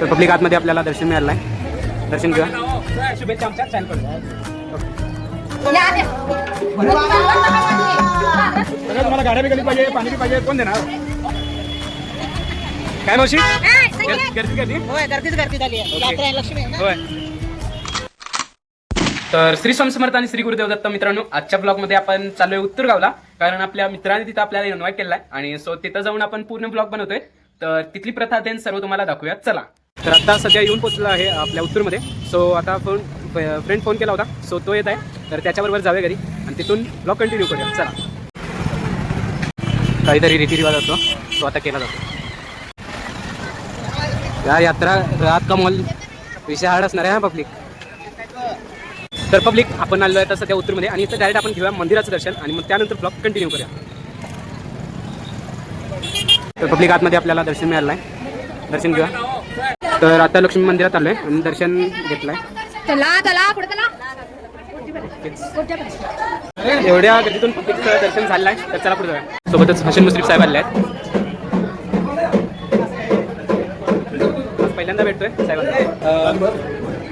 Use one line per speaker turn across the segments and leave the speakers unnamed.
तर पब्लिक आतमध्ये आपल्याला दर्शन मिळालं आहे दर्शन
गाड्या बी पाहिजे पाणी बी पाहिजे कोण देणार
काय मावशी? गर्दी
गर्दीच गर्दी झाली आहे. आहे, लक्ष्मी आहे
होय. तर श्री स्वामी समर्थ आणि श्री गुरुदेव दत्त मित्रांनो आजच्या ब्लॉगमध्ये आपण चाललोय उत्तर गावला कारण आपल्या मित्रांनी तिथं आपल्याला इन्व्हाइट आहे आणि सो तिथं जाऊन आपण पूर्ण ब्लॉग बनवतोय. तर तिथली प्रथा ते सर्व तुम्हाला दाखवूया चला. तर आता सध्या येऊन पोहोचलो आहे आपल्या उत्तूरमध्ये. सो आता फोन फ्रेंड फोन केला होता. सो तो येत आहे. तर त्याच्याबरोबर जाऊया घरी. आणि तिथून ब्लॉग कंटिन्यू करूया. चला. काहीतरी रीतिरिवाज असतो. तो आता केला जातो. या यात्रा रात का मॉल विषय हार्ड असणार आहे हा पब्लिक तर पब्लिक आपण आलो आहे तर सध्या उत्तरमध्ये. आणि इथं डायरेक्ट आपण घेऊया मंदिराचं दर्शन. आणि मग त्यानंतर ब्लॉग कंटिन्यू करूया. तर पब्लिक आतमध्ये आपल्याला दर्शन मिळालं आहे. दर्शन घेऊया. तर आता लक्ष्मी मंदिरात आलोय. आणि दर्शन घेतलंय.
चला चला पुढे चला.
एवढ्या गर्दीतून पब्लिकचं दर्शन झालं आहे तर चला पुढे जाऊया. सोबतच हसन मुश्रीफ साहेब आले आहेत. पहिल्यांदा भेटतोय साहेब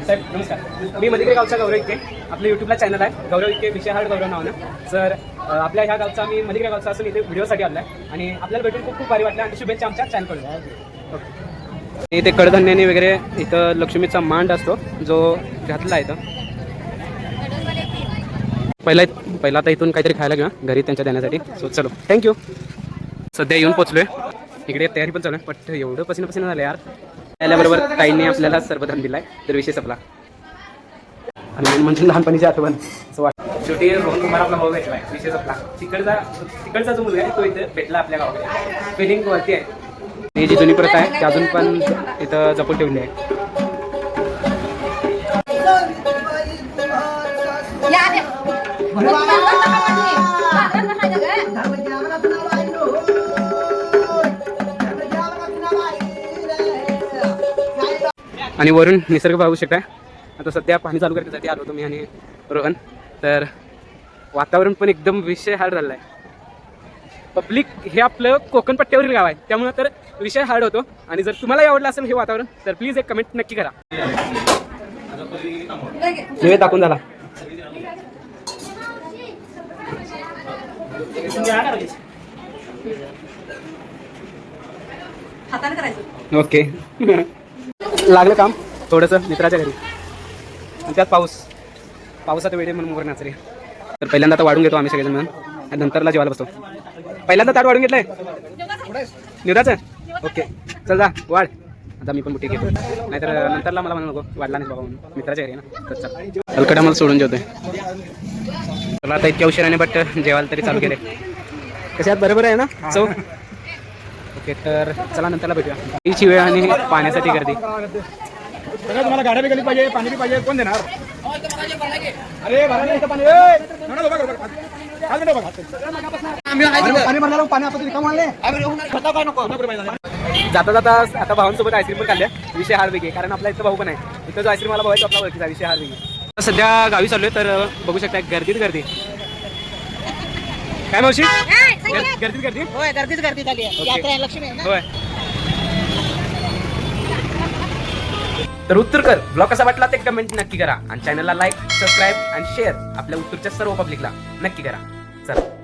साहेब नमस्कार. मी मधिके गावचा गौरव इके आपल्या युट्यूबला चॅनल आहे. गौरव इके विषय हार्ड गौरव नावानं. सर आपल्या ह्या गावचा मी मधिके गावचा असून इथे व्हिडिओसाठी आला आहे आणि आपल्याला भेटून खूप खूप भारी वाटलं. आणि शुभेच्छा आमच्या चॅनलकडून ओके. इथे कडधान्याने वगैरे इथं लक्ष्मीचा मांड असतो जो घातला इथं. पहिला पहिला आता इथून काहीतरी खायला घ्या घरी त्यांच्या देण्यासाठी. सो चलो. थँक्यू सध्या येऊन पोचलोय. इकडे तयारी पण चालू आहे बट एवढं पसिना पसिना झालं यार. आल्याबरोबर ताईंनी आपल्याला सर्वधान दिलाय तर विषय संपला. आणि main म्हणजे लहानपणीची आठवण. शेवटी रोहन कुमार आपला भाऊ भेटलाय विषय संपला. तिकडचा तिकडचा जो मुलगा आहे तो इथे भेटला आपल्या गावाकडे. फिलिंग वरती आहे. ही जी जुनी प्रथा आहे ती अजून पण इथं जपून ठेवली आहे. आणि वरून निसर्ग पाहू शकता आता सध्या पाणी चालू करण्यासाठी आलो तुम्ही आणि रोहन. तर वातावरण पण एकदम विषय हार्ड झालेला आहे पब्लिक हे आपलं कोकण पट्ट्यावरील गाव आहे. त्यामुळे तर विषय हार्ड होतो. आणि जर तुम्हाला आवडलं असेल हे वातावरण तर प्लीज एक कमेंट नक्की करा. दाखवून झाला. ओके लागलं काम? थोडंसं मित्राच्या घरी. आणि त्यात पाऊस. पावसात वेळे म्हणून मोर नाचरे तर पहिल्यांदा आता वाढून घेतो आम्ही सगळेजण मिळून. आणि नंतरला जेवायला बसतो. पहिल्यांदा ताट वाढून घेतलंय? निवदाचं? ओके. चल जा वाढ. आता मी पण बुटी घेतो. नाहीतर नंतरला मला म्हणू नको वाढला नाही बाबा म्हणून. मित्राच्या घरी ना. तर चल. हलकडा मला सोडून जेवतोय. चला आता इतक्या उशिराने बट जेवायला तरी चालू केले कशात बरोबर आहे ना? चव ओके तर चला नंतरला भेटूया. हीची वेळ आणि पाण्यासाठी गर्दी.
तुम्हाला गाड्या बी पाहिजे पाणी बी पाहिजे. कोण देणार? अरे
जाता जाता आता भावांसोबत आईस्क्रीम पण खाल्ल्या विषय हार वेगळे. कारण आपला इथं भाऊ पण आहे. इथं जो आईस्क्रीम मला भाऊ आहे आपला ओळखीचा विषय हार वेगळे. सध्या गावी चाललोय तर बघू शकता गर्दीत गर्दी. काय मावशी? गर- गर्दीत गर्दी?
होय गर्दीच गर्दी झाली आहे. आहे, लक्ष्मी आहे
होय. तर उत्तर कर. ब्लॉग कसा वाटला ते कमेंट नक्की करा. आणि चॅनलला लाईक सबस्क्राईब आणि शेअर आपल्या उत्तरच्या सर्व पब्लिकला नक्की करा. चला.